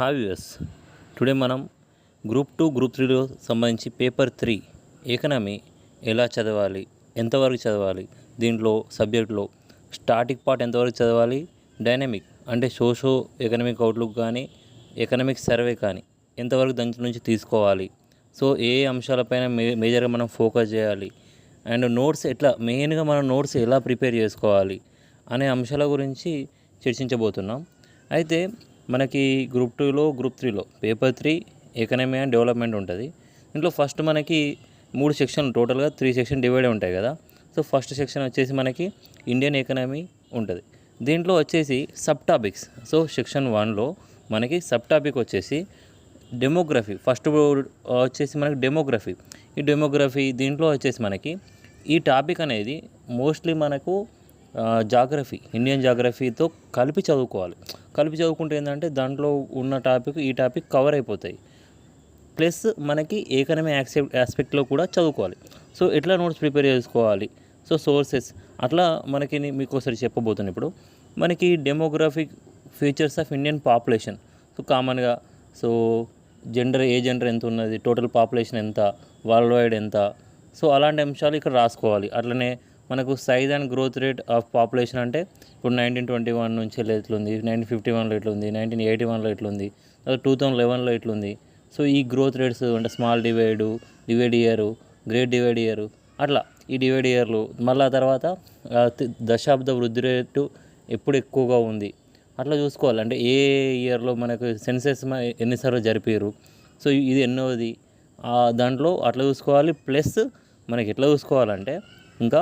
Have US today మనం group two group త్రీలో సంబంధించి పేపర్ త్రీ ఎకనమీ ఎలా చదవాలి ఎంతవరకు చదవాలి దీంట్లో సబ్జెక్ట్లో స్టాటిక్ పార్ట్ ఎంతవరకు చదవాలి డైనమిక్ అంటే సోషో ఎకనమిక్ అవుట్లుక్ కానీ ఎకనమిక్ సర్వే కానీ ఎంతవరకు దాని నుంచి తీసుకోవాలి సో ఏ అంశాలపైన మే మేజర్గా మనం ఫోకస్ చేయాలి అండ్ నోట్స్ ఎట్లా మెయిన్గా మనం నోట్స్ ఎలా ప్రిపేర్ చేసుకోవాలి అనే అంశాల గురించి చర్చించబోతున్నాం అయితే మనకి గ్రూప్ టూలో గ్రూప్ త్రీలో paper three economy and development ఉంటుంది. ఇంట్లో ఫస్ట్ మనకి మూడు సెక్షన్లు టోటల్గా త్రీ సెక్షన్ డివైడ్ ఉంటాయి కదా. సో ఫస్ట్ సెక్షన్ వచ్చేసి మనకి ఇండియన్ ఎకనమీ ఉంటుంది. దీంట్లో వచ్చేసి సబ్ టాపిక్స్ సో సెక్షన్ వన్లో మనకి సబ్ టాపిక్ వచ్చేసి డెమోగ్రఫీ ఫస్ట్ వచ్చేసి మనకి డెమోగ్రఫీ ఈ డెమోగ్రఫీ దీంట్లో వచ్చేసి మనకి ఈ టాపిక్ అనేది మోస్ట్లీ మనకు జాగ్రఫీ ఇండియన్ జాగ్రఫీతో కలిపి చదువుకోవాలి. కలిపి చదువుకుంటే ఏంటంటే దాంట్లో ఉన్న టాపిక్ ఈ టాపిక్ కవర్ అయిపోతాయి. ప్లస్ మనకి ఏకనమీ యాక్సెప్ట్ ఆస్పెక్ట్లో కూడా చదువుకోవాలి. సో ఎట్లా నోట్స్ ప్రిపేర్ చేసుకోవాలి? So sources. అట్లా మనకి మీకు ఒకసారి చెప్పబోతున్నాను ఇప్పుడు. మనకి demographic features of Indian population. So కామన్గా సో జెండర్ ఏ జెండర్ ఎంత ఉన్నది టోటల్ పాపులేషన్ ఎంత వరల్డ్ వైడ్ ఎంత. సో అలాంటి అంశాలు ఇక్కడ రాసుకోవాలి. అట్లనే మనకు size and growth rate of population అంటే ఇప్పుడు నైన్టీన్ ట్వంటీ వన్ నుంచి ఎట్లుంది? నైన్టీన్ ఫిఫ్టీ వన్లో ఎట్లుంది? నైన్టీన్ ఎయిటీ వన్లో ఎట్లుంది? టూ థౌజండ్ లెవెన్లో ఎట్లుంది? సో ఈ గ్రోత్ రేట్స్ అంటే small divide divide year great divide year అట్లా ఈ డివైడ్ ఇయర్లు మళ్ళీ తర్వాత ఆ, దశాబ్ద వృద్ధి రేటు ఎప్పుడు ఎక్కువగా ఉంది? అట్లా చూసుకోవాలి. అంటే ఏ ఇయర్లో మనకు సెన్సెస్ ఎన్నిసార్లు జరిపారు? సో ఇది ఎన్నోది? దాంట్లో అట్లా చూసుకోవాలి. ప్లస్ మనకి ఎట్లా చూసుకోవాలంటే ఇంకా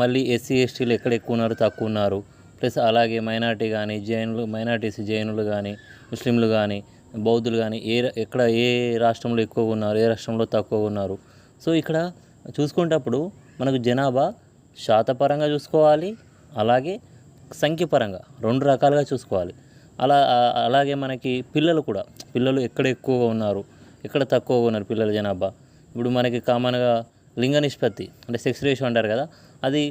మళ్ళీ ఎస్సీ ఎస్టీలు ఎక్కడ ఎక్కువ ఉన్నారు తక్కువ ఉన్నారు. ప్లస్ అలాగే మైనార్టీ కానీ జైనులు మైనార్టీస్ జైనులు కానీ ముస్లింలు కానీ బౌద్ధులు కానీ ఏ ఎక్కడ ఏ రాష్ట్రంలో ఎక్కువ ఉన్నారు ఏ రాష్ట్రంలో తక్కువ ఉన్నారు. సో ఇక్కడ చూసుకునేటప్పుడు మనకు జనాభా శాతపరంగా చూసుకోవాలి అలాగే సంఖ్యపరంగా రెండు రకాలుగా చూసుకోవాలి. అలా అలాగే మనకి పిల్లలు కూడా పిల్లలు ఎక్కడ ఎక్కువగా ఉన్నారు ఎక్కడ తక్కువగా ఉన్నారు పిల్లల జనాభా. ఇప్పుడు మనకి కామన్గా లింగ నిష్పత్తి అంటే సెక్స్ రేషియో అంటారు కదా అది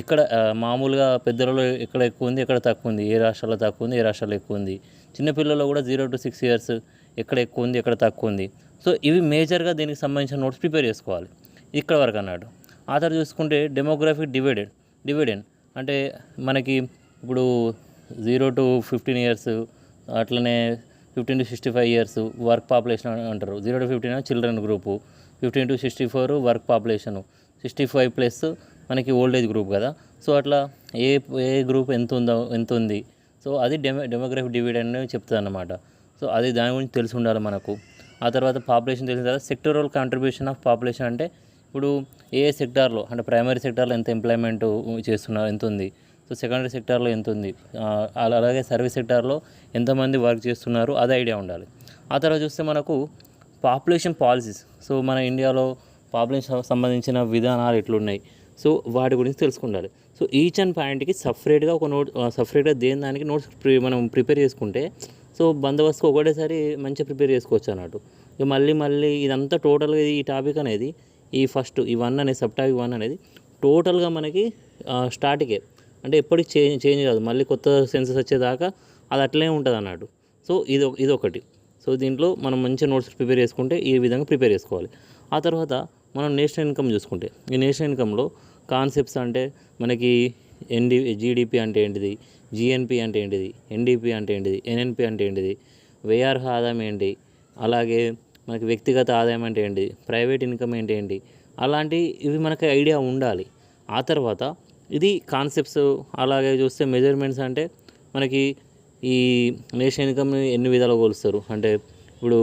ఎక్కడ మామూలుగా పెద్దలలో ఎక్కడ ఎక్కువ ఉంది ఎక్కడ తక్కువ ఉంది? ఏ రాష్ట్రాల్లో తక్కువ ఉంది ఏ రాష్ట్రాల్లో ఎక్కువ ఉంది? చిన్నపిల్లల్లో కూడా జీరో టు సిక్స్ ఇయర్స్ ఎక్కడ ఎక్కువ ఉంది ఎక్కడ తక్కువ ఉంది? సో ఇవి మేజర్గా దీనికి సంబంధించిన నోట్స్ ప్రిపేర్ చేసుకోవాలి. ఇక్కడ వరకు అన్నాడు ఆ తర్వాత చూసుకుంటే డెమోగ్రఫిక్ డివైడెడ్ డివిడెండ్ అంటే మనకి ఇప్పుడు జీరో టు ఫిఫ్టీన్ ఇయర్స్ అట్లనే fifteen to sixty five years work population అంటారు. Zero to fifteen children group. Fifteen to sixty four work population. Sixty five plus మనకి ఓల్డ్ ఏజ్ గ్రూప్ కదా. So అట్లా ఏ ఏ group ఎంత ఉందో ఎంత ఉంది. సో అది డెమో డెమోగ్రఫీ డివిడెండ్ చెప్తుంది అనమాట సో అది దాని గురించి తెలిసి ఉండాలి మనకు. ఆ తర్వాత పాపులేషన్ తెలిసిన తర్వాత సెక్టరల్ కాంట్రిబ్యూషన్ ఆఫ్ పాపులేషన్ అంటే ఇప్పుడు ఏ సెక్టార్లో అంటే ప్రైమరీ సెక్టార్లో ఎంత ఎంప్లాయ్మెంట్ చేస్తున్నారు ఎంత ఉంది. సో సెకండరీ సెక్టార్లో ఎంత ఉంది. అలాగే సర్వీస్ సెక్టార్లో ఎంతమంది వర్క్ చేస్తున్నారు అది ఐడియా ఉండాలి. ఆ తర్వాత చూస్తే మనకు పాపులేషన్ పాలసీస్. సో మన ఇండియాలో పాపులేషన్ సంబంధించిన విధానాలు ఎట్లున్నాయి? సో వాటి గురించి తెలుసుకుండాలి. సో ఈచ్ అండ్ పాయింట్కి సపరేట్గా ఒక నోట్ సపరేట్గా దేని దానికి నోట్స్ ప్రి మనం ప్రిపేర్ చేసుకుంటే సో బందోబస్తు ఒకటేసారి మంచిగా ప్రిపేర్ చేసుకోవచ్చు అన్నట్టు. ఇక మళ్ళీ మళ్ళీ ఇదంతా టోటల్గా ఈ టాపిక్ అనేది ఈ ఫస్ట్ ఈ వన్ అనేది సబ్ టాపిక్ వన్ అనేది టోటల్గా మనకి స్టార్టికే అంటే ఎప్పటికి చేంజ్ చేంజ్ కాదు. మళ్ళీ కొత్త సెన్సెస్ వచ్చేదాకా అది అట్లే ఉంటుంది అన్నట్టు సో ఇది ఇది ఒకటి. సో దీంట్లో మనం మంచి నోట్స్ ప్రిపేర్ చేసుకుంటే ఈ విధంగా ప్రిపేర్ చేసుకోవాలి. ఆ తర్వాత మనం నేషనల్ ఇన్కమ్ చూసుకుంటే ఈ నేషనల్ ఇన్కంలో కాన్సెప్ట్స్ అంటే మనకి ఎన్డి జీడిపి అంటే ఏంటిది జిఎన్పి అంటే ఏంటిది ఎన్డిపి అంటే ఏంటిది ఎన్ఎన్పి అంటే ఏంటిది వేఆర్హ ఆదాయం ఏంటి అలాగే మనకి వ్యక్తిగత ఆదాయం అంటే ఏంటి ప్రైవేట్ ఇన్కమ్ ఏంటి ఏంటి అలాంటి ఇవి మనకి ఐడియా ఉండాలి. ఆ తర్వాత ఇది కాన్సెప్ట్స్ అలాగే చూస్తే మెజర్మెంట్స్ అంటే మనకి ఈ నేషనల్ ఇన్కమ్ని ఎన్ని విధాలుగా కొలుస్తారు అంటే ఇప్పుడు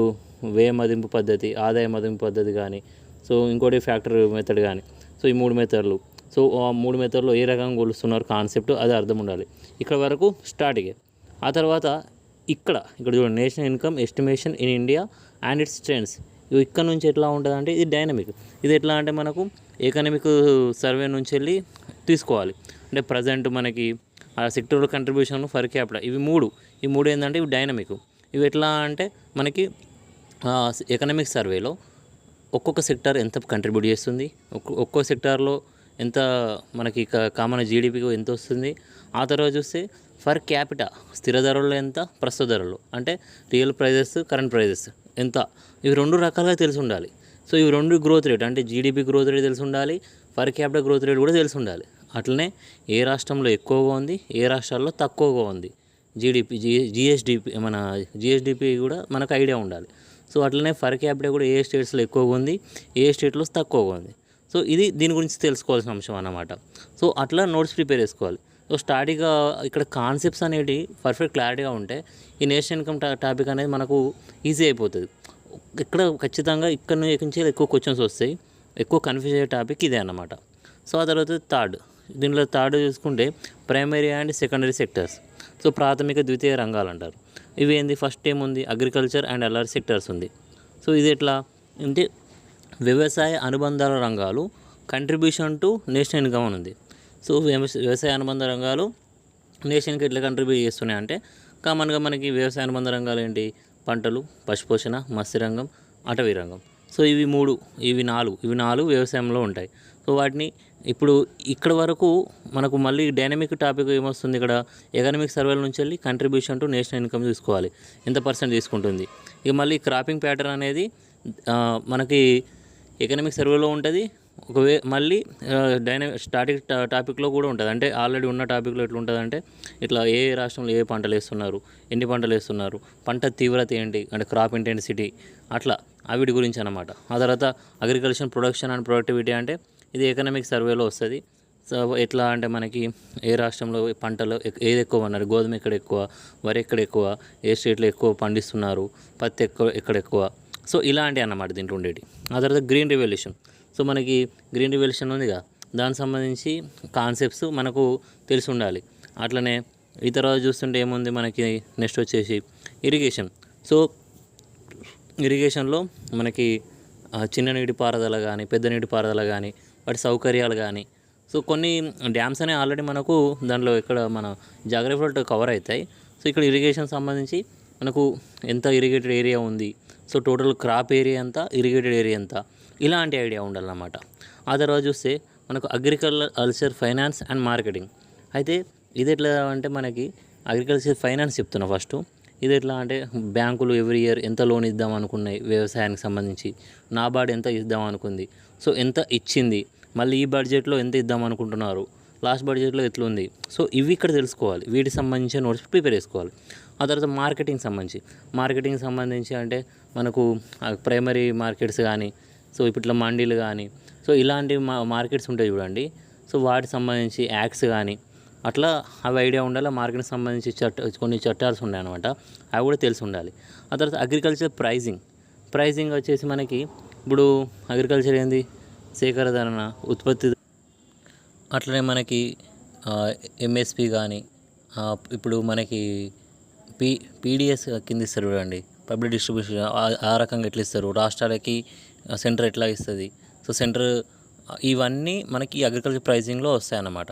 వ్యయ మదింపు పద్ధతి ఆదాయ మదింపు పద్ధతి కానీ సో ఇంకోటి ఫ్యాక్టర్ మెథడ్ కానీ సో ఈ మూడు మెథడ్లు. సో ఆ మూడు మెథడ్లో ఏ రకంగా కొలుస్తున్నారు కాన్సెప్ట్? అది అర్థం ఉండాలి. ఇక్కడ వరకు స్టార్టింగ్ ఆ తర్వాత ఇక్కడ ఇక్కడ చూడండి national income estimation in India and its trends. ఇవి ఇక్కడ నుంచి ఎట్లా ఉంటుంది అంటే ఇది డైనమిక్. ఇది ఎట్లా అంటే మనకు ఎకనమిక్ సర్వే నుంచి వెళ్ళి తీసుకోవాలి. అంటే ప్రజెంట్ మనకి ఆ సెక్టర్ కంట్రిబ్యూషన్ ఫర్ క్యాపిటల్ ఇవి మూడు. ఈ మూడు ఏంటంటే ఇవి డైనమిక్ ఇవి ఎట్లా అంటే మనకి ఎకనమిక్ సర్వేలో ఒక్కొక్క సెక్టార్ ఎంత కంట్రిబ్యూట్ చేస్తుంది ఒక్కో ఒక్కో సెక్టార్లో ఎంత మనకి కామన్ జీడిపికి ఎంత వస్తుంది. ఆ తర్వాత చూస్తే ఫర్ క్యాపిట క్యాపిటా స్థిర ధరలు ఎంత ప్రస్తుత ధరలు అంటే రియల్ ప్రైజెస్ కరెంట్ ప్రైజెస్ ఎంత. ఇవి రెండు రకాలుగా తెలిసి ఉండాలి. సో ఇవి రెండు గ్రోత్ రేట్ అంటే జీడిపి గ్రోత్ రేట్ తెలిసి ఉండాలి పర్ క్యాపిటల్ గ్రోత్ రేట్ కూడా తెలిసి ఉండాలి. అట్లనే ఏ రాష్ట్రంలో ఎక్కువగా ఉంది ఏ రాష్ట్రాల్లో తక్కువగా ఉంది. జీడిపి జీ జిఎస్డిపి మన జిఎస్డిపి కూడా మనకు ఐడియా ఉండాలి. సో అట్లనే ఫర్ క్యాపిటల్ కూడా ఏ స్టేట్స్లో ఎక్కువగా ఉంది ఏ స్టేట్లో తక్కువగా ఉంది. సో ఇది దీని గురించి తెలుసుకోవాల్సిన అంశం అన్నమాట. సో అట్లా నోట్స్ ప్రిపేర్ చేసుకోవాలి. సో స్టార్టింగ్గా ఇక్కడ కాన్సెప్ట్స్ అనేవి పర్ఫెక్ట్ క్లారిటీగా ఉంటే ఈ నేషనల్ ఇన్కమ్ టాపిక్ అనేది మనకు ఈజీ అయిపోతుంది. ఇక్కడ ఖచ్చితంగా ఇక్కడ నుంచి ఎక్కువ క్వశ్చన్స్ వస్తాయి. ఎక్కువ కన్ఫ్యూజ్ అయ్యే టాపిక్ ఇదే అన్నమాట. సో ఆ తర్వాత థర్డ్ దీనిలో థర్డ్ చూసుకుంటే primary and secondary sectors so ప్రాథమిక ద్వితీయ రంగాలు అంటారు. ఇవి ఏంది? ఫస్ట్ ఏముంది అగ్రికల్చర్ అండ్ అలర్ సెక్టర్స్ ఉంది. సో ఇది ఎట్లా? అంటే వ్యవసాయ అనుబంధాల రంగాలు కంట్రిబ్యూషన్ టు నేషనల్ ఇన్కమ్ అని ఉంది సో వ్యవసాయ అనుబంధ రంగాలు నేషన్కి ఎట్లా కంట్రిబ్యూట్ చేస్తున్నాయి అంటే కామన్గా మనకి వ్యవసాయ అనుబంధ రంగాలు ఏంటి? పంటలు పశుపోషణ మత్స్యరంగం అటవీ రంగం. సో ఇవి మూడు ఇవి నాలుగు ఇవి నాలుగు వ్యవసాయంలో ఉంటాయి. సో వాటిని ఇప్పుడు ఇక్కడ వరకు మనకు మళ్ళీ డైనమిక్ టాపిక్ ఏమొస్తుంది ఇక్కడ? ఎకనామిక్ సర్వేల నుంచి వెళ్ళి కంట్రిబ్యూషన్ టు నేషనల్ ఇన్కమ్ తీసుకోవాలి ఎంత పర్సెంట్ తీసుకుంటుంది? ఇక మళ్ళీ క్రాపింగ్ ప్యాటర్న్ అనేది మనకి ఎకనామిక్ సర్వేలో ఉంటుంది. ఒకవే మళ్ళీ డైనమిక్ స్టాటిక్ టాపిక్లో కూడా ఉంటుంది. అంటే ఆల్రెడీ ఉన్న టాపిక్లో ఎట్లా ఉంటుంది అంటే ఇట్లా ఏ రాష్ట్రంలో ఏ పంటలు వేస్తున్నారు? ఎన్ని పంటలు వేస్తున్నారు? పంట తీవ్రత ఏంటి? అంటే క్రాప్ ఇంటెన్సిటీ అట్లా. అవిటి గురించి అనమాట ఆ తర్వాత అగ్రికల్చర్ ప్రొడక్షన్ అండ్ ప్రొడక్టివిటీ అంటే ఇది ఎకనామిక్ సర్వేలో వస్తుంది. సో ఎట్లా అంటే మనకి ఏ రాష్ట్రంలో పంటలు ఏది ఎక్కువ అన్నారు గోధుమ ఎక్కడ ఎక్కువ? వరి ఎక్కడ ఎక్కువ? ఏ స్టేట్లో ఎక్కువ పండిస్తున్నారు? పత్తి ఎక్కువ ఎక్కడ ఎక్కువ? సో ఇలాంటివి అన్నమాట దీంట్లో ఉండేవి ఆ తర్వాత గ్రీన్ రివల్యూషన్. సో మనకి గ్రీన్ రివల్యూషన్ ఉందిగా. దానికి సంబంధించి కాన్సెప్ట్స్ మనకు తెలిసి ఉండాలి. అట్లనే ఈ తర్వాత చూస్తుంటే ఏముంది? మనకి నెక్స్ట్ వచ్చేసి ఇరిగేషన్. సో ఇరిగేషన్లో మనకి చిన్న నీటి పారుదల కానీ పెద్ద నీటి పారుదల కానీ వాటి సౌకర్యాలు కానీ. సో కొన్ని డ్యామ్స్ అనేవి ఆల్రెడీ మనకు దాంట్లో ఇక్కడ మన జాగ్రఫీలో కవర్ అవుతాయి సో ఇక్కడ ఇరిగేషన్ సంబంధించి మనకు ఎంత ఇరిగేటెడ్ ఏరియా ఉంది? సో టోటల్ క్రాప్ ఏరియా ఎంత? ఇరిగేటెడ్ ఏరియా ఎంత? ఇలాంటి ఐడియా ఉండాలన్నమాట. ఆ తర్వాత చూస్తే మనకు అగ్రికల్చర్ ఫైనాన్స్ అండ్ మార్కెటింగ్. అయితే ఇది ఎట్లా అంటే మనకి అగ్రికల్చర్ ఫైనాన్స్ చెప్తున్నా ఫస్ట్. ఇది ఎట్లా అంటే బ్యాంకులు ఎవ్రీ ఇయర్ ఎంత లోన్ ఇద్దాం అనుకున్నాయి? వ్యవసాయానికి సంబంధించి. నాబార్డ్ ఎంత ఇద్దాం అనుకుంది? సో ఎంత ఇచ్చింది? మళ్ళీ ఈ బడ్జెట్లో ఎంత ఇద్దాం అనుకుంటున్నారు? లాస్ట్ బడ్జెట్లో ఎట్లుంది? సో ఇవి ఇక్కడ తెలుసుకోవాలి. వీటికి సంబంధించిన నోట్స్ ప్రిపేర్ చేసుకోవాలి. ఆ తర్వాత మార్కెటింగ్ సంబంధించి. మార్కెటింగ్ సంబంధించి అంటే మనకు ప్రైమరీ మార్కెట్స్ కానీ సో ఇప్పుడు ఇట్లా మండీలు కానీ సో ఇలాంటి మా మార్కెట్స్ ఉంటాయి చూడండి. సో వాటికి సంబంధించి యాక్ట్స్ కానీ అట్లా అవి ఐడియా ఉండాలి. మార్కెట్కి సంబంధించి చట్ట కొన్ని చట్టాలు ఉన్నాయి అనమాట అవి కూడా తెలిసి ఉండాలి. ఆ తర్వాత అగ్రికల్చర్ ప్రైజింగ్ ప్రైజింగ్ వచ్చేసి మనకి ఇప్పుడు అగ్రికల్చర్ ఏంది? సేకరణ ఉత్పత్తి అట్లనే మనకి ఎంఎస్పి కానీ ఇప్పుడు మనకి పీ పీడిఎస్ కింద ఇస్తారు చూడండి. పబ్లిక్ డిస్ట్రిబ్యూషన్ ఆ- రకంగా ఎట్లా ఇస్తారు? రాష్ట్రాలకి సెంటర్ ఎట్లా ఇస్తుంది? సో సెంటర్ ఇవన్నీ మనకి అగ్రికల్చర్ ప్రైజింగ్లో వస్తాయన్నమాట.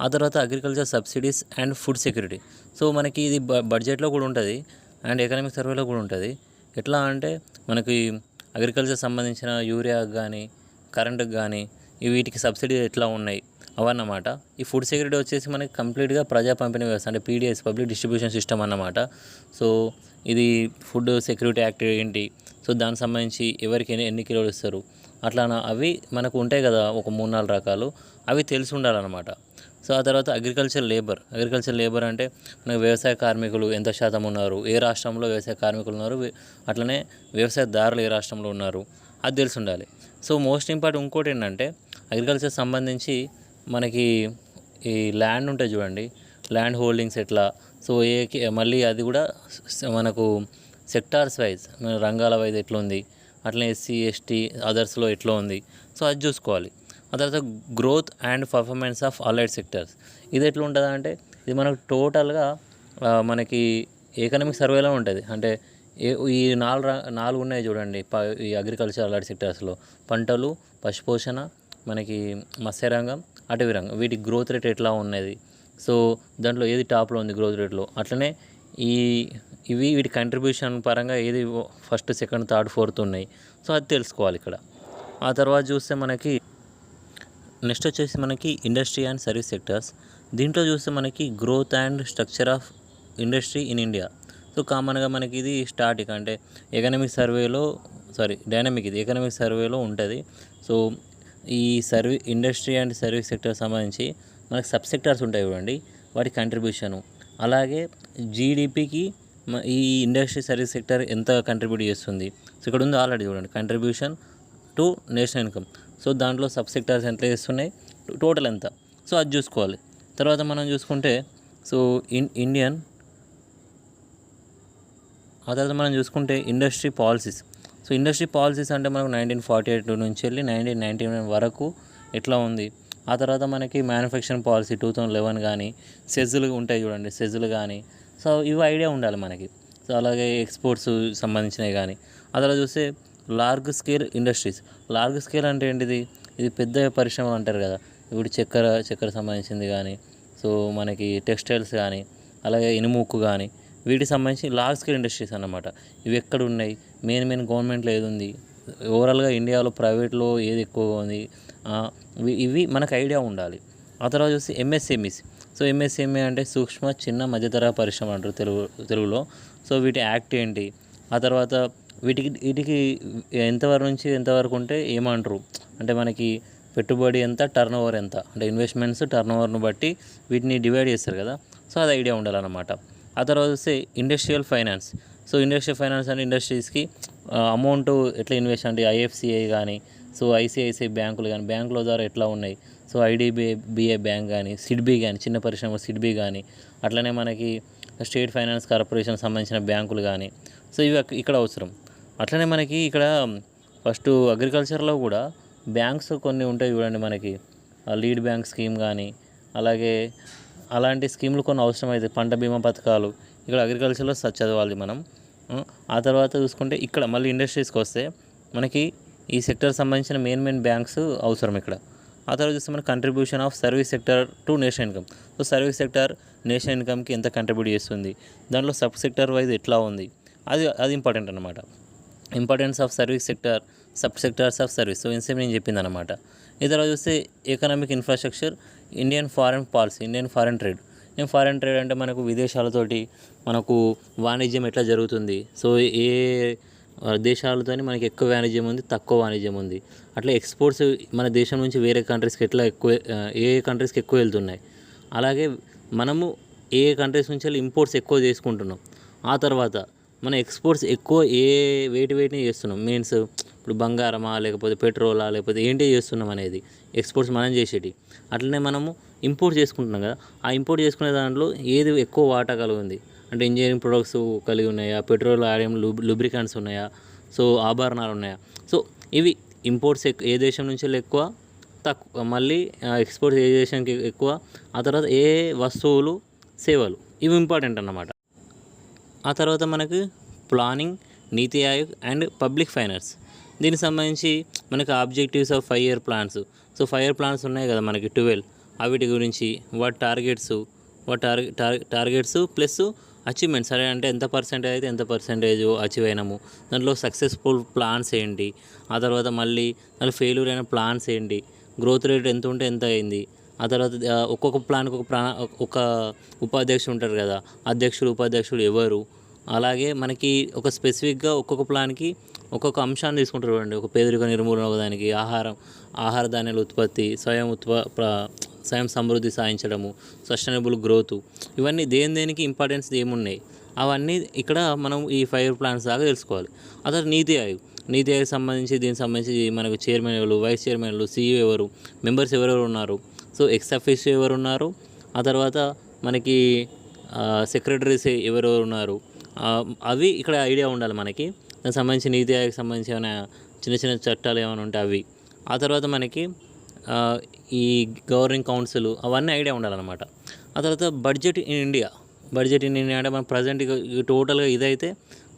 ఆ తర్వాత agriculture subsidies and food security so మనకి ఇది బ బడ్జెట్లో కూడా ఉంటుంది. అండ్ ఎకనామిక్ సర్వేలో కూడా ఉంటుంది. ఎట్లా అంటే మనకి అగ్రికల్చర్ సంబంధించిన యూరియాకి కానీ కరెంటుకి కానీ వీటికి సబ్సిడీ ఎట్లా ఉన్నాయి? అవన్నమాట. ఈ ఫుడ్ సెక్యూరిటీ వచ్చేసి మనకి కంప్లీట్గా ప్రజా పంపిణీ వ్యవస్థ అంటే పీడిఎస్ పబ్లిక్ డిస్ట్రిబ్యూషన్ సిస్టమ్ అన్నమాట. సో ఇది ఫుడ్ సెక్యూరిటీ యాక్ట్ ఏంటి? సో దానికి సంబంధించి ఎవరికి ఎన్ని కిలోలు ఇస్తారు? అట్లా అవి మనకు ఉంటాయి కదా ఒక మూడు నాలుగు రకాలు. అవి తెలిసి ఉండాలన్నమాట. సో ఆ తర్వాత అగ్రికల్చర్ లేబర్ అగ్రికల్చర్ లేబర్ అంటే మనకు వ్యవసాయ కార్మికులు ఎంత శాతం ఉన్నారు? ఏ రాష్ట్రంలో వ్యవసాయ కార్మికులు ఉన్నారు? అట్లనే వ్యవసాయదారులు ఏ రాష్ట్రంలో ఉన్నారు? అది తెలిసి ఉండాలి సో మోస్ట్ ఇంపార్టెంట్ ఇంకోటి ఏంటంటే అగ్రికల్చర్ సంబంధించి మనకి ఈ ల్యాండ్ ఉంటుంది చూడండి. ల్యాండ్ హోల్డింగ్స్ ఎట్లా? సో ఏ మళ్ళీ అది కూడా మనకు సెక్టార్స్ వైజ్ మన రంగాల వైజ్ ఎట్లా ఉంది అట్లనే ఎస్సీ ఎస్టీ అదర్స్లో ఎట్లా ఉంది? సో అది చూసుకోవాలి. ఆ తర్వాత growth and performance of allied sectors ఇది ఎట్లా ఉంటుందా అంటే ఇది మనకు టోటల్గా మనకి ఎకనామిక్ సర్వేలో ఉంటుంది. అంటే ఏ ఈ నాలుగు నాలుగు ఉన్నాయి చూడండి ఈ అగ్రికల్చర్ అలైడ్ సెక్టర్స్లో పంటలు పశుపోషణ మనకి మత్స్యరంగం అటవీ రంగం వీటి గ్రోత్ రేట్ ఎట్లా ఉన్నది? సో దాంట్లో ఏది టాప్లో ఉంది గ్రోత్ రేట్లో అట్లనే ఈ ఇవి వీటి కంట్రిబ్యూషన్ పరంగా ఏది ఫస్ట్ సెకండ్ థర్డ్ ఫోర్త్ ఉన్నాయి. సో అది తెలుసుకోవాలి ఇక్కడ. ఆ తర్వాత చూస్తే మనకి నెక్స్ట్ వచ్చేసి మనకి ఇండస్ట్రీ అండ్ సర్వీస్ సెక్టర్స్. దీంట్లో చూస్తే మనకి growth and structure of industry in India. So కామన్గా మనకి ఇది స్టాటిక్ అంటే ఎకనామిక్ సర్వేలో సారీ డైనమిక్ ఇది ఎకనామిక్ సర్వేలో ఉంటుంది. సో ఈ survey industry and service sector సంబంధించి మనకి సబ్ సెక్టార్స్ ఉంటాయి చూడండి. వాటి కంట్రిబ్యూషను అలాగే జీడిపికి ఈ ఇండస్ట్రీ సర్వీస్ సెక్టర్ ఎంత కంట్రిబ్యూట్ చేస్తుంది? సో ఇక్కడ ఉంది ఆల్రెడీ చూడండి. Contribution to national income so దాంట్లో సబ్ సెక్టార్స్ ఎంత చేస్తున్నాయి టోటల్ ఎంత? సో అది చూసుకోవాలి. తర్వాత మనం చూసుకుంటే సో ఇన్ ఇండియన్ ఆ తర్వాత మనం చూసుకుంటే industry policies. So industry policies అంటే మనకు నైన్టీన్ ఫార్టీ ఎయిట్ నుంచి వెళ్ళి నైన్టీన్ నైన్టీ నైన్ వరకు ఎట్లా ఉంది? ఆ తర్వాత మనకి manufacturing policy two thousand eleven కానీ సెజ్లు ఉంటాయి చూడండి సెజ్లు కానీ. సో ఇవి ఐడియా ఉండాలి మనకి. సో అలాగే ఎక్స్పోర్ట్స్ సంబంధించినవి కానీ. అలా చూస్తే large scale industries. Large scale అంటే ఏంటిది? ఇది పెద్ద పరిశ్రమ అంటారు కదా. ఇప్పుడు చక్కెర చక్కెర సంబంధించింది కానీ సో మనకి టెక్స్టైల్స్ కానీ అలాగే ఇనుముక్కు కానీ వీటికి సంబంధించి లార్జ్ స్కేల్ ఇండస్ట్రీస్ అన్నమాట. ఇవి ఎక్కడ ఉన్నాయి? మెయిన్ మెయిన్ గవర్నమెంట్లో ఏది ఉంది? ఓవరాల్గా ఇండియాలో ప్రైవేట్లో ఏది ఎక్కువగా ఉంది? ఇవి- ఇవి మనకు ఐడియా ఉండాలి. ఆ తర్వాత చూసి ఎంఎస్ఎంఈస్. సో ఎంఎస్ఎంఈ అంటే సూక్ష్మ చిన్న మధ్యతరహా పరిశ్రమ అంటారు తెలుగు తెలుగులో. సో వీటి యాక్ట్ ఏంటి? ఆ తర్వాత వీటికి వీటికి ఎంతవరకు నుంచి ఎంతవరకు ఉంటే ఏమంటారు? అంటే మనకి పెట్టుబడి ఎంత టర్న్ ఓవర్ ఎంత? అంటే ఇన్వెస్ట్మెంట్స్ టర్న్ ఓవర్ను బట్టి వీటిని డివైడ్ చేస్తారు కదా? సో అది ఐడియా ఉండాలన్నమాట. ఆ తర్వాత వస్తే industrial finance so industrial finance అంటే ఇండస్ట్రీస్కి అమౌంట్ ఎట్లా ఇన్వెస్ట్ అంటే ఐఎఫ్సిఐ కానీ సో ఐసిఐసిఐ బ్యాంకులు కానీ బ్యాంకుల ద్వారా ఎట్లా ఉన్నాయి? సో ఐడిబిఐ బిఐ బ్యాంక్ కానీ సిడ్బి కానీ చిన్న పరిశ్రమ సిడ్బి కానీ అట్లనే మనకి స్టేట్ ఫైనాన్స్ కార్పొరేషన్ సంబంధించిన బ్యాంకులు కానీ సో ఇవి ఇక్కడ అవసరం. అట్లనే మనకి ఇక్కడ ఫస్ట్ అగ్రికల్చర్లో కూడా బ్యాంక్స్ కొన్ని ఉంటాయి చూడండి మనకి. ఆ లీడ్ బ్యాంక్ స్కీమ్ కానీ అలాగే అలాంటి స్కీములు కొన్ని అవసరమైతే పంట బీమా పథకాలు ఇక్కడ అగ్రికల్చర్లో చదవాలి మనం. ఆ, ఆ తర్వాత చూసుకుంటే ఇక్కడ మళ్ళీ ఇండస్ట్రీస్కి వస్తే మనకి ఈ సెక్టర్ సంబంధించిన మెయిన్ మెయిన్ బ్యాంక్స్ అవసరం ఇక్కడ. ఆ తర్వాత చూస్తే మన contribution of service sector to national income so service sector national ఇన్కమ్కి ఎంత కంట్రిబ్యూట్ చేస్తుంది? దాంట్లో సబ్ సెక్టర్ వైజ్ ఎట్లా ఉంది? అది అది ఇంపార్టెంట్ అనమాట importance of service sector sub sectors of service so ఇన్సెప్ నేను చెప్పింది అనమాట ఈ తర్వాత చూస్తే economic infrastructure Indian foreign policy Indian foreign trade Indian foreign trade అంటే మనకు విదేశాలతోటి మనకు వాణిజ్యం ఎట్లా జరుగుతుంది? సో ఏ దేశాలతోని మనకి ఎక్కువ వాణిజ్యం ఉంది తక్కువ వాణిజ్యం ఉంది. అట్లా ఎక్స్పోర్ట్స్ మన దేశం నుంచి వేరే కంట్రీస్కి ఎట్లా ఎక్కువ ఏ కంట్రీస్కి ఎక్కువ వెళ్తున్నాయి? అలాగే మనము ఏ కంట్రీస్ నుంచి వెళ్ళి ఇంపోర్ట్స్ ఎక్కువ చేసుకుంటున్నాం ఆ తర్వాత మన ఎక్స్పోర్ట్స్ ఎక్కువ ఏ వేటి వేటిని చేస్తున్నాం? మీన్స్ ఇప్పుడు బంగారమా లేకపోతే పెట్రోలా లేకపోతే ఏంటి చేస్తున్నాం అనేది ఎక్స్పోర్ట్స్ మనం చేసేటి అట్లనే మనము ఇంపోర్ట్ చేసుకుంటున్నాం కదా ఆ ఇంపోర్ట్ చేసుకునే దాంట్లో ఏది ఎక్కువ వాటా కలిగి ఉంది? అంటే ఇంజనీరింగ్ ప్రొడక్ట్స్ కలిగి ఉన్నాయా? పెట్రోల్ ఆడియం లూబ్రికాన్స్ ఉన్నాయా? సో ఆభరణాలు ఉన్నాయా? సో ఇవి ఇంపోర్ట్స్ ఎక్- ఏ దేశం నుంచి ఎక్కువ? తక్కువ. మళ్ళీ ఎక్స్పోర్ట్స్ ఏ దేశానికి ఎక్కువ? ఆ తర్వాత ఏ వస్తువులు సేవలు ఇవి ఇంపార్టెంట్ అన్నమాట. ఆ తర్వాత మనకు planning NITI Aayog and public finance దీనికి సంబంధించి మనకు objectives of five year plans so five year plans ఉన్నాయి కదా మనకి ట్వెల్వ్ అవిటి గురించి వాటి టార్గెట్స్ వాటి టార్గెట్ టార్గెట్స్ ప్లస్ అచీవ్మెంట్స్ సరే అంటే ఎంత పర్సెంటేజ్ అయితే ఎంత పర్సెంటేజ్ అచీవ్ అయినాము. దాంట్లో సక్సెస్ఫుల్ ప్లాన్స్ ఏంటి? ఆ తర్వాత మళ్ళీ దాంట్లో ఫెయిల్యూర్ అయిన ప్లాన్స్ ఏంటి? గ్రోత్ రేట్ ఎంత ఉంటే ఎంత అయింది? ఆ తర్వాత ఒక్కొక్క ప్లాన్కి ఒక ప్రా ఒక ఉపాధ్యక్షుడు ఉంటారు కదా అధ్యక్షుడు ఉపాధ్యక్షుడు ఎవరు? అలాగే మనకి ఒక స్పెసిఫిక్గా ఒక్కొక్క ప్లాన్కి ఒక్కొక్క అంశాన్ని తీసుకుంటారు చూడండి. ఒక పేదరిక నిర్మూలన ఒకదానికి ఆహారం ఆహార ధాన్యాల ఉత్పత్తి స్వయం ఉత్ప స్వయం సమృద్ధి సాధించడము సస్టైనబుల్ గ్రోత్ ఇవన్నీ దేని దేనికి ఇంపార్టెన్స్ ఏమున్నాయి? అవన్నీ ఇక్కడ మనం ఈ ఫైవ్ ప్లాన్స్ దాకా తెలుసుకోవాలి. ఆ తర్వాత నీతి ఆయోగ్. నీతి ఆయోగ్ సంబంధించి దీనికి సంబంధించి మనకు చైర్మన్ ఎవరు? వైస్ చైర్మన్లు సీఈఓ ఎవరు? మెంబర్స్ ఎవరెవరు ఉన్నారు? సో ఎక్స్ అఫీషియో ఎవరు ఉన్నారు? ఆ తర్వాత మనకి సెక్రటరీస్ ఎవరెవరు ఉన్నారు? అవి ఇక్కడ ఐడియా ఉండాలి మనకి. దానికి సంబంధించి నీతి ఆయోగ్ సంబంధించి ఏమైనా చిన్న చిన్న చట్టాలు ఏమైనా ఉంటే అవి. ఆ తర్వాత మనకి ఈ గవర్నింగ్ కౌన్సిల్ అవన్నీ ఐడియా ఉండాలన్నమాట. ఆ తర్వాత budget in India. Budget in India అంటే మన ప్రజెంట్ టోటల్గా ఇదైతే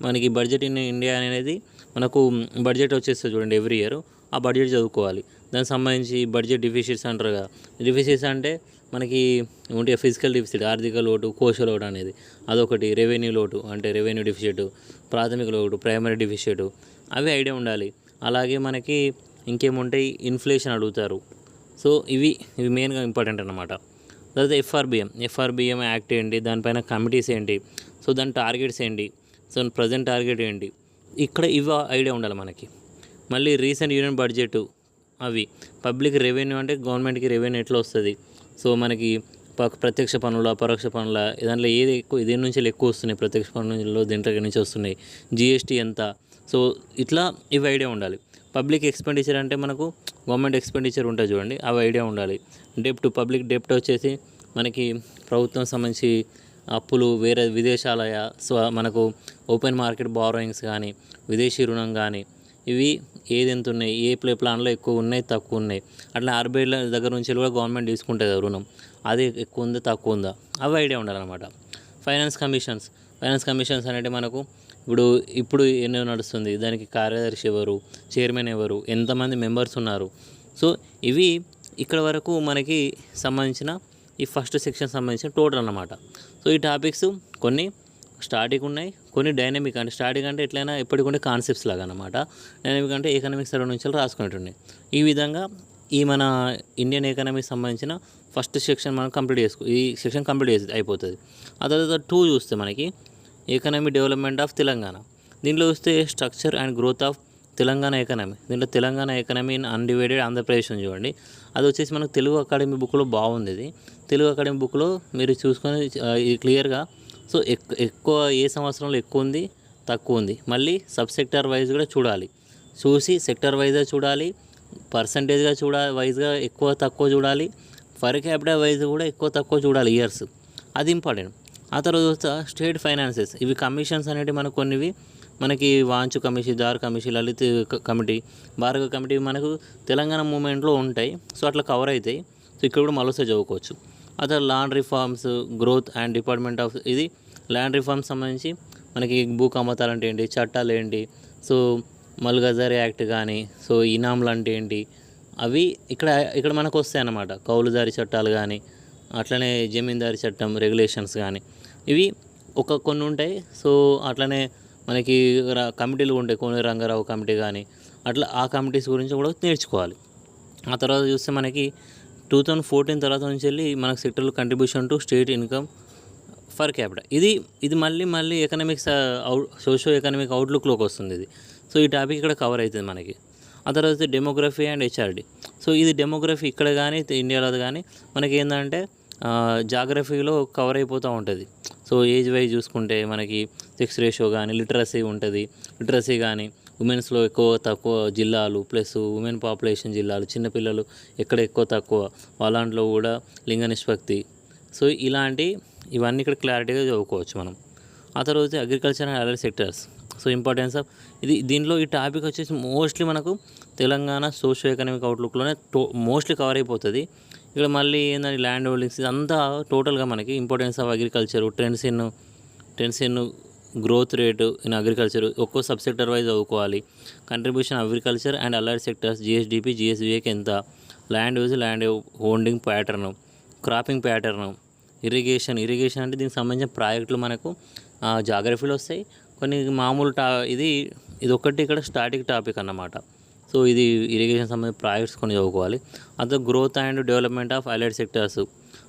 మనకి బడ్జెట్ ఇన్ ఇండియా అనేది మనకు బడ్జెట్ వచ్చేస్తుంది చూడండి ఎవ్రీ ఇయర్. ఆ బడ్జెట్ చదువుకోవాలి. దానికి సంబంధించి బడ్జెట్ డిఫిషియట్స్ అంటారు కదా. డిఫిసిట్స్ అంటే మనకి ఉంటే ఫిజికల్ డిఫిసిట్ ఆర్థిక లోటు కోశ లోటు అనేది. అదొకటి. రెవెన్యూ లోటు అంటే రెవెన్యూ డిఫిసిట్ ప్రాథమిక లోటు ప్రైమరీ డిఫిసిట్ అవి ఐడియా ఉండాలి. అలాగే మనకి ఇంకేముంటాయి? ఇన్ఫ్లేషన్ అడుగుతారు. సో ఇవి ఇవి మెయిన్గా ఇంపార్టెంట్ అనమాట తర్వాత ఎఫ్ఆర్బిఎం ఎఫ్ఆర్బిఎం యాక్ట్ ఏంటి? దానిపైన కమిటీస్ ఏంటి? సో దాని టార్గెట్స్ ఏంటి? సో ప్రజెంట్ టార్గెట్ ఏంటి? ఇక్కడ ఇవి ఐడియా ఉండాలి మనకి. మళ్ళీ రీసెంట్ యూనియన్ బడ్జెట్ అవి. పబ్లిక్ రెవెన్యూ అంటే గవర్నమెంట్కి రెవెన్యూ ఎట్లా వస్తుంది? సో మనకి ప- ప్రత్యక్ష పనుల పరోక్ష పనుల దాంట్లో ఏది ఎక్కువ దేని నుంచి ఎక్కువ వస్తున్నాయి? ప్రత్యక్ష పనులలో దీంట్లో నుంచి వస్తున్నాయి. జిఎస్టీ ఎంత? సో ఇట్లా ఇవి ఐడియా ఉండాలి. పబ్లిక్ ఎక్స్పెండిచర్ అంటే మనకు గవర్నమెంట్ ఎక్స్పెండిచర్ ఉంటుంది చూడండి అవి ఐడియా ఉండాలి. డెప్ట్ పబ్లిక్ డెప్ట్ వచ్చేసి మనకి ప్రభుత్వం సంబంధించి అప్పులు వేరే విదేశాలయ సో మనకు ఓపెన్ మార్కెట్ బారోయింగ్స్ కానీ విదేశీ రుణం కానీ ఇవి ఏది ఎంత ఉన్నాయి ఏ ప్లే ప్లాన్లో ఎక్కువ ఉన్నాయి తక్కువ ఉన్నాయి. అట్లా ఆర్బీఐల దగ్గర నుంచి కూడా గవర్నమెంట్ తీసుకుంటుంది రుణం. అది ఎక్కువ ఉందా తక్కువ ఉందా? అవి ఐడియా ఉండాలన్నమాట. Finance commissions. ఫైనాన్స్ కమిషన్స్ అనేది మనకు ఇప్పుడు ఇప్పుడు ఎన్నో నడుస్తుంది. దానికి కార్యదర్శి ఎవరు చైర్మన్ ఎవరు ఎంతమంది మెంబర్స్ ఉన్నారు. సో ఇవి ఇక్కడ వరకు మనకి సంబంధించిన ఈ ఫస్ట్ సెక్షన్ సంబంధించిన టోటల్ అన్నమాట. సో ఈ టాపిక్స్ కొన్ని స్టాటిక్ ఉన్నాయి కొన్ని డైనమిక్. అంటే స్టాటిక్ అంటే ఎట్లయినా ఎప్పటికుండే కాన్సెప్ట్స్ లాగా అనమాట డైనమిక్ అంటే ఎకనామిక్ సర్వ నుంచి రాసుకునేటువంటి ఈ విధంగా ఈ మన ఇండియన్ ఎకనామీకి సంబంధించిన ఫస్ట్ సెక్షన్ మనం కంప్లీట్ చేసుకో ఈ సెక్షన్ కంప్లీట్ చేసి అయిపోతుంది. ఆ తర్వాత టూ చూస్తే మనకి ఎకనామీ డెవలప్మెంట్ ఆఫ్ తెలంగాణ. దీంట్లో చూస్తే structure and growth of Telangana economy దీంట్లో Telangana economy in undivided Andhra Pradesh అని చూడండి. అది వచ్చేసి మనకు తెలుగు అకాడమీ బుక్లో బాగుంది ఇది. తెలుగు అకాడమీ బుక్లో మీరు చూసుకొని ఇది క్లియర్గా సో ఎక్- ఎక్కువ ఏ సంవత్సరంలో ఎక్కువ ఉంది? తక్కువ ఉంది. మళ్ళీ సబ్ సెక్టర్ వైజ్ కూడా చూడాలి. చూసి సెక్టర్ వైజ్గా చూడాలి. పర్సంటేజ్గా చూడ వైజ్గా ఎక్కువ తక్కువ చూడాలి. ఫర్ క్యాపిటల్ వైజ్ కూడా ఎక్కువ తక్కువ చూడాలి ఇయర్స్. అది ఇంపార్టెంట్. ఆ తర్వాత స్టేట్ ఫైనాన్సెస్. ఇవి కమిషన్స్ అనేవి మనకు కొన్నివి. మనకి Wanchoo commission Dhar commission Lalit committee Bhargava committee మనకు తెలంగాణ మూమెంట్లో ఉంటాయి. సో అట్లా కవర్ అవుతాయి సో ఇక్కడ కూడా మరోసారి చదువుకోవచ్చు. ఆ తర్వాత reforms growth and department of ఇది ల్యాండ్ రిఫార్మ్స్ సంబంధించి మనకి భూ కమ్మతాలు అంటే ఏంటి చట్టాలు ఏంటి సో మల్గజర్ యాక్ట్ కానీ సో ఇనాంలు అంటే ఏంటి అవి ఇక్కడ ఇక్కడ మనకు వస్తాయి అన్నమాట. కౌలుదారి చట్టాలు కానీ అట్లనే జమీందారి చట్టం రెగ్యులేషన్స్ కానీ ఇవి ఒక కొన్ని ఉంటాయి. సో అట్లనే మనకి కమిటీలు ఉంటాయి. కోని రంగారావు కమిటీ కానీ అట్లా ఆ కమిటీస్ గురించి కూడా నేర్చుకోవాలి. ఆ తర్వాత చూస్తే మనకి టూ థౌజండ్ ఫోర్టీన్ తర్వాత నుంచి వెళ్ళి మనకు సెక్టర్లో contribution to state income per capita. ఇది ఇది మళ్ళీ మళ్ళీ ఎకనామిక్స్ అవుట్ సోషో ఎకనామిక్ అవుట్లుక్లోకి వస్తుంది ఇది. సో ఈ టాపిక్ ఇక్కడ కవర్ అవుతుంది మనకి. ఆ తర్వాత డెమోగ్రఫీ అండ్ హెచ్ఆర్డి సో ఇది డెమోగ్రఫీ ఇక్కడ కానీ ఇండియాలో కానీ మనకి ఏంటంటే జాగ్రఫీలో కవర్ అయిపోతూ ఉంటుంది. సో ఏజ్ వైజ్ చూసుకుంటే మనకి సెక్స్ రేషియో కానీ లిటరసీ ఉంటుంది. లిటరసీ కానీ ఉమెన్స్లో ఎక్కువ తక్కువ జిల్లాలు ప్లస్ ఉమెన్ పాపులేషన్ జిల్లాలు చిన్నపిల్లలు ఎక్కడ ఎక్కువ తక్కువ వాళ్ళంట్లో కూడా లింగ నిష్పత్తి. సో ఇలాంటి ఇవన్నీ ఇక్కడ క్లారిటీగా చదువుకోవచ్చు మనం. ఆ తర్వాత agriculture and other sectors so importance of ఇది దీనిలో ఈ టాపిక్ వచ్చేసి మోస్ట్లీ మనకు తెలంగాణ సోషో ఎకనామిక్ అవుట్లుక్లోనే టో మోస్ట్లీ కవర్ అయిపోతుంది. ఇక్కడ మళ్ళీ ఏంటంటే ల్యాండ్ హోల్డింగ్స్ ఇదంతా టోటల్గా మనకి importance of agriculture trends in trends in growth rate in agriculture ఒక్కో సబ్ సెక్టర్ వైజ్ చదువుకోవాలి contribution agriculture and allied sectors GSDP జిఎస్బిఏకి ఎంత? Land use land holding pattern cropping pattern irrigation irrigation అంటే దీనికి సంబంధించిన ప్రాజెక్టులు మనకు జాగ్రఫీలు వస్తాయి. కొన్ని మామూలు టా ఇది ఇది ఒకటి ఇక్కడ స్టాటిక్ టాపిక్ అన్నమాట. సో ఇది ఇరిగేషన్ సంబంధించిన ప్రాజెక్ట్స్ కొన్ని చదువుకోవాలి. అదే growth and development of allied sectors.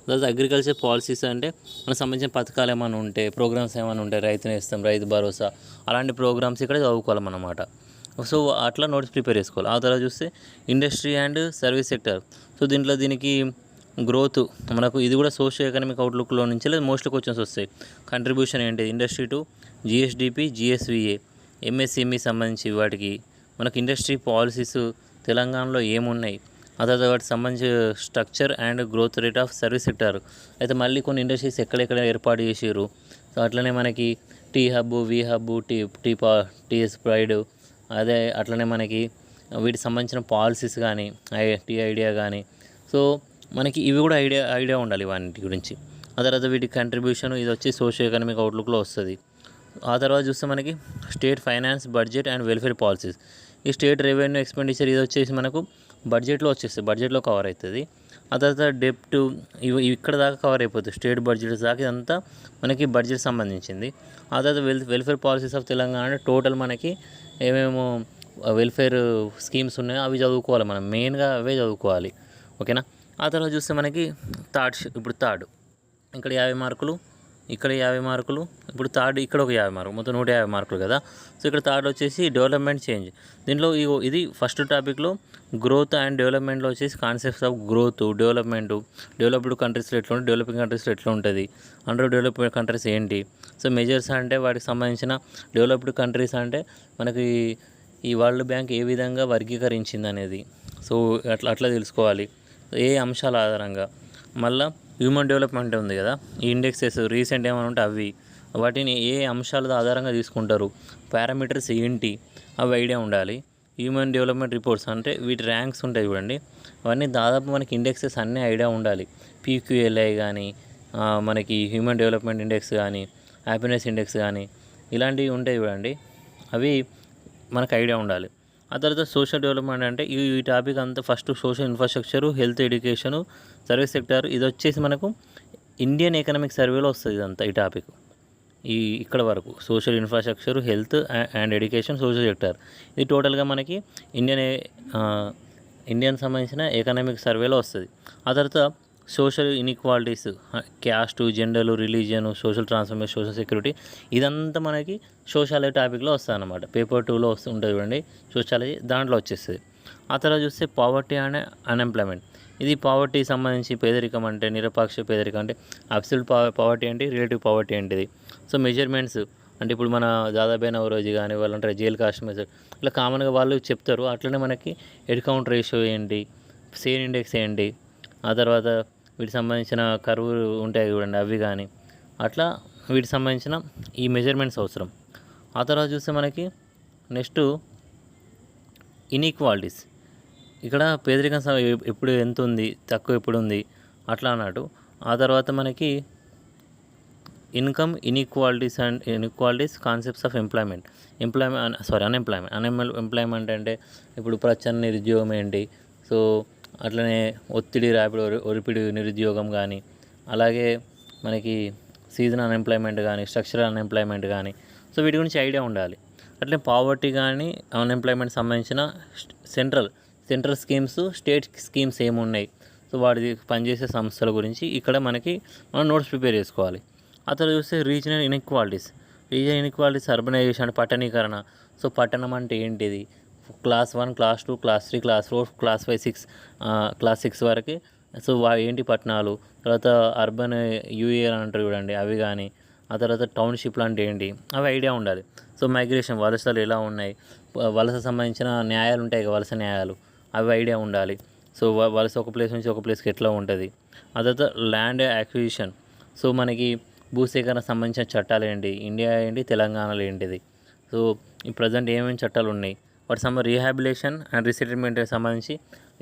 తర్వాత అగ్రికల్చర్ పాలసీస్ అంటే మనకు సంబంధించిన పథకాలు ఏమైనా ఉంటే ప్రోగ్రామ్స్ ఏమైనా ఉంటే రైతు నేస్తాం రైతు భరోసా అలాంటి ప్రోగ్రామ్స్ ఇక్కడ చదువుకోవాలన్నమాట సో అట్లా నోట్స్ ప్రిపేర్ చేసుకోవాలి. ఆ తర్వాత చూస్తే industry and service sector. So దీంట్లో దీనికి గ్రోత్ మనకు ఇది కూడా సోషియో ఎకనామిక్ అవుట్లుక్లో నుంచి మోస్ట్లీ క్వశ్చన్స్ వస్తాయి. కంట్రిబ్యూషన్ ఏంటి industry to GSDP GSVA MSME సంబంధించి వాటికి మనకు ఇండస్ట్రీ పాలసీస్ తెలంగాణలో ఏమున్నాయి? ఆ తర్వాత వాటికి సంబంధించి structure and growth rate of service sector అయితే మళ్ళీ కొన్ని ఇండస్ట్రీస్ ఎక్కడెక్కడ ఏర్పాటు చేసారు సో అట్లనే మనకి T hub we hub T T పా టీఎస్ ప్రైడ్ అదే అట్లనే మనకి వీటికి సంబంధించిన పాలసీస్ కానీ ఐ టీ ఐడియా కానీ సో మనకి ఇవి కూడా ఐడియా ఐడియా ఉండాలి వాటి గురించి. ఆ తర్వాత వీటి కంట్రిబ్యూషన్ ఇది వచ్చి సోషియో ఎకనామిక్ అవుట్లుక్లో వస్తుంది. ఆ తర్వాత చూస్తే మనకి state finance budget and welfare policies ఈ స్టేట్ రెవెన్యూ ఎక్స్పెండిచర్ ఇది వచ్చేసి మనకు బడ్జెట్లో వచ్చేస్తుంది. బడ్జెట్లో కవర్ అవుతుంది ఆ తర్వాత డెప్ట్ ఇవి ఇవి ఇక్కడ దాకా కవర్ అయిపోతుంది. స్టేట్ బడ్జెట్ దాకా ఇదంతా మనకి బడ్జెట్ సంబంధించింది. ఆ తర్వాత well welfare policies of Telangana అంటే టోటల్ మనకి ఏమేమో వెల్ఫేర్ స్కీమ్స్ ఉన్నాయో అవి చదువుకోవాలి మనం. మెయిన్గా అవే చదువుకోవాలి. ఓకేనా ఆ తర్వాత చూస్తే మనకి థర్డ్ ఇప్పుడు థర్డ్ ఇక్కడ యాభై మార్కులు ఇక్కడ యాభై మార్కులు ఇప్పుడు థర్డ్ ఇక్కడ ఒక యాభై మార్కులు మొత్తం నూట యాభై మార్కులు కదా. సో ఇక్కడ థర్డ్ వచ్చేసి డెవలప్మెంట్ చేంజ్. దీంట్లో ఇగో ఇది ఫస్ట్ టాపిక్లో గ్రోత్ అండ్ డెవలప్మెంట్లో వచ్చేసి concepts of growth development developed కంట్రీస్లో ఎట్లా ఉంటుంది డెవలపింగ్ కంట్రీస్లో ఎట్లా ఉంటుంది అండర్ డెవలప్డ్ కంట్రీస్ ఏంటి. సో మెజర్స్ అంటే వాటికి సంబంధించిన డెవలప్డ్ కంట్రీస్ అంటే మనకి ఈ వరల్డ్ బ్యాంక్ ఏ విధంగా వర్గీకరించింది అనేది సో అట్లా అట్లా తెలుసుకోవాలి. ఏ అంశాల ఆధారంగా? మళ్ళా హ్యూమన్ డెవలప్మెంట్ ఉంది కదా. ఈ ఇండెక్సెస్ రీసెంట్ ఏమైనా ఉంటే అవి. వాటిని ఏ అంశాల ఆధారంగా తీసుకుంటారు? పారామీటర్స్ ఏంటి? అవి ఐడియా ఉండాలి. హ్యూమన్ డెవలప్మెంట్ రిపోర్ట్స్ అంటే వీటి ర్యాంక్స్ ఉంటాయి చూడండి. అవన్నీ దాదాపు మనకి ఇండెక్సెస్ అన్నీ ఐడియా ఉండాలి. పీక్యూఎల్ఐ కానీ మనకి హ్యూమన్ డెవలప్మెంట్ ఇండెక్స్ కానీ హ్యాపీనెస్ ఇండెక్స్ కానీ ఇలాంటివి ఉంటాయి చూడండి. అవి మనకు ఐడియా ఉండాలి. ఆ తర్వాత సోషల్ డెవలప్మెంట్ అంటే ఈ ఈ టాపిక్ అంతా first social infrastructure health education service sector ఇది వచ్చేసి మనకు ఇండియన్ ఎకనామిక్ సర్వేలో వస్తుంది ఇదంతా ఈ టాపిక్. ఈ ఇక్కడ వరకు social infrastructure health and education social sector. ఇది టోటల్గా మనకి ఇండియన్ ఇండియన్ సంబంధించిన ఎకనామిక్ సర్వేలో వస్తుంది. ఆ తర్వాత social inequalities caste gender religion social transformation social security ఇదంతా మనకి సోషాలజీ టాపిక్లో వస్తుంది అనమాట పేపర్ టూలో వస్తూ ఉంటుంది చూడండి సోషాలజీ దాంట్లో వచ్చేస్తుంది. ఆ తర్వాత చూస్తే పావర్టీ అనే అన్ఎంప్లాయ్మెంట్. ఇది పావర్టీ సంబంధించి పేదరికం అంటే నిరపాక్ష పేదరికం అంటే అబ్సల్యూట్ పావర్టీ ఏంటి రిలేటివ్ పావర్టీ ఏంటిది? సో మెజర్మెంట్స్ అంటే ఇప్పుడు మన దాదాపు నవరోజు కానీ వాళ్ళంటే జైలు జైల్ కాస్ట్ మెజర్ ఇట్లా కామన్గా వాళ్ళు చెప్తారు. అట్లనే మనకి హెడ్ కౌంట్ రేషియో ఏంటి సేన్ ఇండెక్స్ ఏంటి ఆ తర్వాత వీటికి సంబంధించిన కరువు ఉంటాయి చూడండి అవి కానీ. అట్లా వీటికి సంబంధించిన ఈ మెజర్మెంట్స్ అవసరం. ఆ తర్వాత చూస్తే మనకి నెక్స్ట్ ఇన్ఈక్వాలిటీస్ ఇక్కడ పేదరికం ఎప్పుడు ఎంత ఉంది తక్కువ ఎప్పుడు ఉంది అట్లా అన్నట్టు. ఆ తర్వాత మనకి income inequalities and inequalities concepts of employment employment sorry unemployment unemployment అంటే ఇప్పుడు ప్రచన్న నిరుద్యోగం ఏంటి? సో అట్లనే ఒత్తిడి ర్యాపిడ్ ఒరిపిడి నిరుద్యోగం కానీ అలాగే మనకి సీజన్ అన్ఎంప్లాయ్మెంట్ కానీ స్ట్రక్చరల్ అన్ఎంప్లాయ్మెంట్ కానీ సో వీటి గురించి ఐడియా ఉండాలి. అట్లే పావర్టీ కానీ అన్ఎంప్లాయ్మెంట్ సంబంధించిన central central schemes state schemes ఏమున్నాయి సో వాటి పనిచేసే సంస్థల గురించి ఇక్కడ మనకి మనం నోట్స్ ప్రిపేర్ చేసుకోవాలి. ఆ తర్వాత చూస్తే regional inequalities regional inequalities urbanisation అంటే పట్టణీకరణ. సో పట్టణం అంటే ఏంటిది? Class one class two class three class four class five six class six వరకు. సో వా ఏంటి పట్టణాలు? తర్వాత అర్బన్ యూఏ అంటారు చూడండి అవి కానీ ఆ తర్వాత టౌన్షిప్లు అంటే ఏంటి? అవి ఐడియా ఉండాలి. సో మైగ్రేషన్ వలసలు ఎలా ఉన్నాయి? వలస సంబంధించిన న్యాయాలు ఉంటాయి వలస న్యాయాలు. అవి ఐడియా ఉండాలి. సో వలస ఒక ప్లేస్ నుంచి ఒక ప్లేస్కి ఎట్లా ఉంటుంది? ఆ తర్వాత ల్యాండ్ యాక్విజిషన్. సో మనకి భూసేకరణ సంబంధించిన చట్టాలు ఏంటి? ఇండియా ఏంటి? తెలంగాణలో ఏంటిది? సో ఈ ప్రజెంట్ ఏమేమి చట్టాలు ఉన్నాయి? వాటి సంబంధించి రీహాబిలేషన్ అండ్ రీసెటిల్మెంట్కి సంబంధించి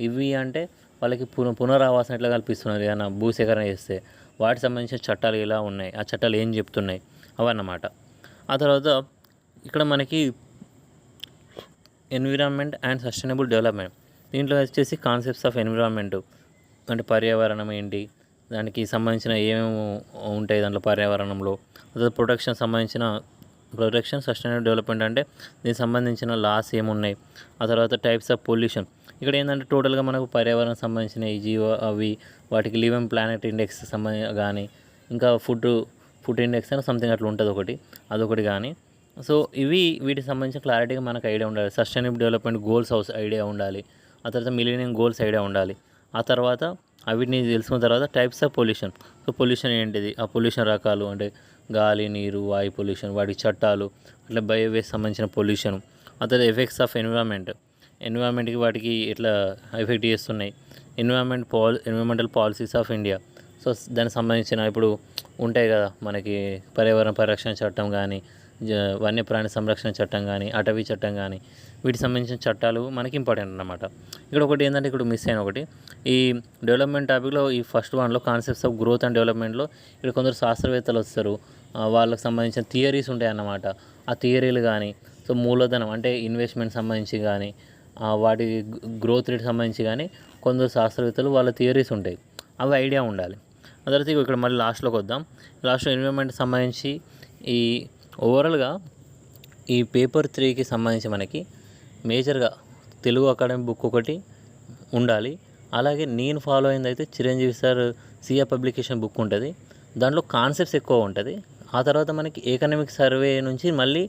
ఇవి అంటే వాళ్ళకి పున పునరావాసం ఎట్లా కల్పిస్తున్నారు ఏదైనా భూసేకరణ చేస్తే. వాటికి సంబంధించిన చట్టాలు ఎలా ఉన్నాయి. ఆ చట్టాలు ఏం చెప్తున్నాయి? అవన్నమాట ఆ తర్వాత ఇక్కడ మనకి ఎన్విరాన్మెంట్ అండ్ సస్టైనబుల్ డెవలప్మెంట్ దీంట్లో వచ్చేసి కాన్సెప్ట్స్ ఆఫ్ ఎన్విరాన్మెంట్ అంటే పర్యావరణం ఏంటి? దానికి సంబంధించిన ఏమేమి ఉంటాయి దాంట్లో పర్యావరణంలో. అదే ప్రొటెక్షన్ సంబంధించిన ప్రొటెక్షన్ సస్టైనబుల్ డెవలప్మెంట్ అంటే దీనికి సంబంధించిన లాస్ ఏమున్నాయి? ఆ తర్వాత టైప్స్ ఆఫ్ పొల్యూషన్. ఇక్కడ ఏంటంటే టోటల్గా మనకు పర్యావరణం సంబంధించిన ఈ జీవ అవి వాటికి లివింగ్ ప్లానెట్ ఇండెక్స్ సంబంధ కానీ ఇంకా ఫుడ్ ఫుడ్ ఇండెక్స్ అని సంథింగ్ అట్లా ఉంటుంది ఒకటి అదొకటి కానీ సో ఇవి వీటికి సంబంధించిన క్లారిటీగా మనకు ఐడియా ఉండాలి. Sustainable development goals house idea ఉండాలి. ఆ తర్వాత మిలీనియం గోల్స్ ఐడియా ఉండాలి. ఆ తర్వాత అవిటిని తెలుసుకున్న తర్వాత types of pollution. So pollution ఏంటిది? ఆ పొల్యూషన్ రకాలు అంటే గాలి నీరు వాయు పొల్యూషన్ వాటి చట్టాలు అట్లా బయోవేస్ సంబంధించిన పొల్యూషన్ ఆ తర్వాత ఎఫెక్ట్స్ ఆఫ్ ఎన్విరాన్మెంట్ ఎన్విరాన్మెంట్కి వాటికి ఎట్లా ఎఫెక్ట్ చేస్తున్నాయి? Environment pol environmental policies of India so దానికి సంబంధించిన ఇప్పుడు ఉంటాయి కదా మనకి పర్యావరణ పరిరక్షణ చట్టం కానీ జ- వన్యప్రాణి సంరక్షణ చట్టం కానీ అటవీ చట్టం కానీ వీటికి సంబంధించిన చట్టాలు మనకి ఇంపార్టెంట్ అన్నమాట. ఇక్కడ ఒకటి ఏంటంటే ఇక్కడ మిస్ అయిన ఒకటి. ఈ డెవలప్మెంట్ టాపిక్లో ఈ ఫస్ట్ వన్లో కాన్సెప్ట్స్ ఆఫ్ గ్రోత్ అండ్ డెవలప్మెంట్లో ఇక్కడ కొందరు శాస్త్రవేత్తలు వస్తారు. వాళ్ళకి సంబంధించిన థియరీస్ ఉంటాయి అన్నమాట ఆ థియరీలు కానీ సో మూలధనం అంటే ఇన్వెస్ట్మెంట్ సంబంధించి కానీ వాటి గ్రోత్ రేట్ సంబంధించి కానీ కొందరు శాస్త్రవేత్తలు వాళ్ళ థియరీస్ ఉంటాయి. అవి ఐడియా ఉండాలి. ఆ తర్వాత ఇక్కడ మళ్ళీ లాస్ట్లోకి వద్దాం. లాస్ట్లో ఎన్విరాన్మెంట్ సంబంధించి ఈ ఓవరాల్గా ఈ పేపర్ త్రీకి సంబంధించి మనకి మేజర్గా తెలుగు అకాడమీ బుక్ ఒకటి ఉండాలి. అలాగే నేను ఫాలో అయింది అయితే Chiranjeevi sir CA publication book ఉంటుంది. దాంట్లో కాన్సెప్ట్స్ ఎక్కువ ఉంటుంది. ఆ తర్వాత మనకి ఎకనామిక్ సర్వే నుంచి మళ్ళీ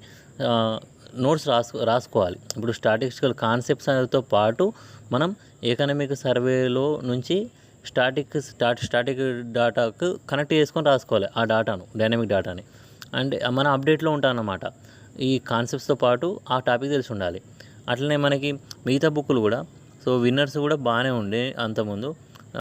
నోట్స్ రాసు రాసుకోవాలి. ఇప్పుడు స్టాటిస్టికల్ కాన్సెప్ట్స్తో పాటు మనం ఎకనామిక్ సర్వేలో నుంచి స్టాటిక్ స్టాట్ స్టాటిక్ డేటాకు కనెక్ట్ చేసుకొని రాసుకోవాలి ఆ డేటాను డైనమిక్ డేటాని. అండ్ మన అప్డేట్లో ఉంటామన్నమాట ఈ కాన్సెప్ట్స్తో పాటు ఆ టాపిక్ తెలిసి ఉండాలి. అట్లనే మనకి మిగతా బుక్కులు కూడా. సో విన్నర్స్ కూడా బాగానే ఉండే అంతకుముందు.